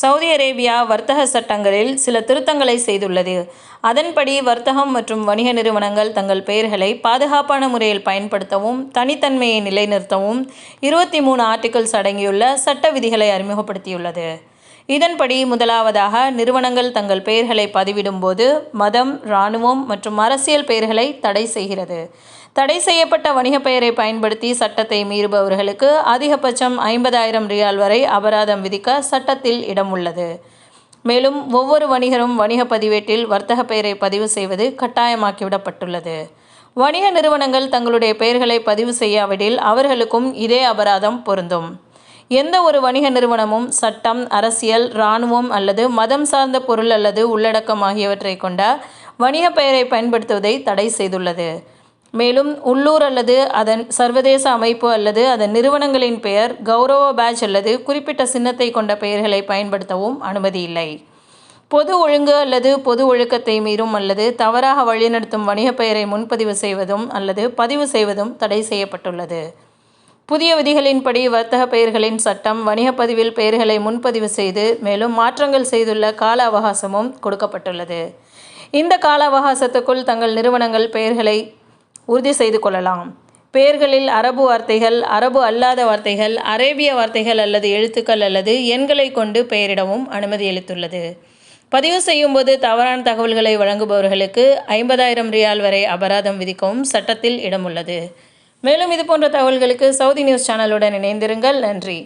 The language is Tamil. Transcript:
சவுதி அரேபியா வர்த்தக சட்டங்களில் சில திருத்தங்களை செய்துள்ளது. அதன்படி வர்த்தகம் மற்றும் வணிக நிறுவனங்கள் தங்கள் பெயர்களை பாதுகாப்பான முறையில் பயன்படுத்தவும் தனித்தன்மையை நிலைநிறுத்தவும் இருபத்தி மூணு ஆர்டிகிள்ஸ் அடங்கியுள்ள சட்ட விதிகளை அறிமுகப்படுத்தியுள்ளது. இதன்படி முதலாவதாக நிறுவனங்கள் தங்கள் பெயர்களை பதிவிடும்போது மதம் இராணுவம் மற்றும் அரசியல் பெயர்களை தடை செய்கிறது. தடை செய்யப்பட்ட வணிக பெயரை பயன்படுத்தி சட்டத்தை மீறுபவர்களுக்கு அதிகபட்சம் ஐம்பதாயிரம் ரியால் வரை அபராதம் விதிக்க சட்டத்தில் இடம் உள்ளது. மேலும் ஒவ்வொரு வணிகரும் வணிக பதிவேட்டில் வர்த்தக பெயரை பதிவு செய்வது கட்டாயமாக்கிவிடப்பட்டுள்ளது. வணிக நிறுவனங்கள் தங்களுடைய பெயர்களை பதிவு செய்யாவிடில் அவர்களுக்கும் இதே அபராதம் பொருந்தும். எந்த ஒரு வணிக நிறுவனமும் சட்டம் அரசியல் இராணுவம் அல்லது மதம் சார்ந்த பொருள் அல்லது உள்ளடக்கம் ஆகியவற்றை கொண்ட வணிக பெயரை பயன்படுத்துவதை தடை செய்துள்ளது. மேலும் உள்ளூர் அல்லது அதன் சர்வதேச அமைப்பு அல்லது அதன் நிறுவனங்களின் பெயர் கௌரவ பேட்ச் அல்லது குறிப்பிட்ட சின்னத்தை கொண்ட பெயர்களை பயன்படுத்தவும் அனுமதி இல்லை. பொது ஒழுங்கு அல்லது பொது ஒழுக்கத்தை மீறும் அல்லது தவறாக வழிநடத்தும் வணிக பெயரை முன்பதிவு செய்வதும் அல்லது பதிவு செய்வதும் தடை செய்யப்பட்டுள்ளது. புதிய விதிகளின்படி வர்த்தக பெயர்களின் சட்டம் வணிக பதிவில் பெயர்களை முன்பதிவு செய்து மேலும் மாற்றங்கள் செய்துள்ள கால அவகாசமும் கொடுக்கப்பட்டுள்ளது. இந்த கால அவகாசத்துக்குள் தங்கள் நிறுவனங்கள் பெயர்களை உறுதி செய்து கொள்ளலாம். பெயர்களில் அரபு வார்த்தைகள் அரபு அல்லாத வார்த்தைகள் அரேபிய வார்த்தைகள் அல்லது எழுத்துக்கள் அல்லது எண்களை கொண்டு பெயரிடவும் அனுமதி அளித்துள்ளது. பதிவு செய்யும்போது தவறான தகவல்களை வழங்குபவர்களுக்கு ஐம்பதாயிரம் ரியால் வரை அபராதம் விதிக்கவும் சட்டத்தில் இடமுள்ளது. மேலும் இது போன்ற தகவல்களுக்கு சவுதி நியூஸ் சேனலுடன் இணைந்திருங்கள். நன்றி.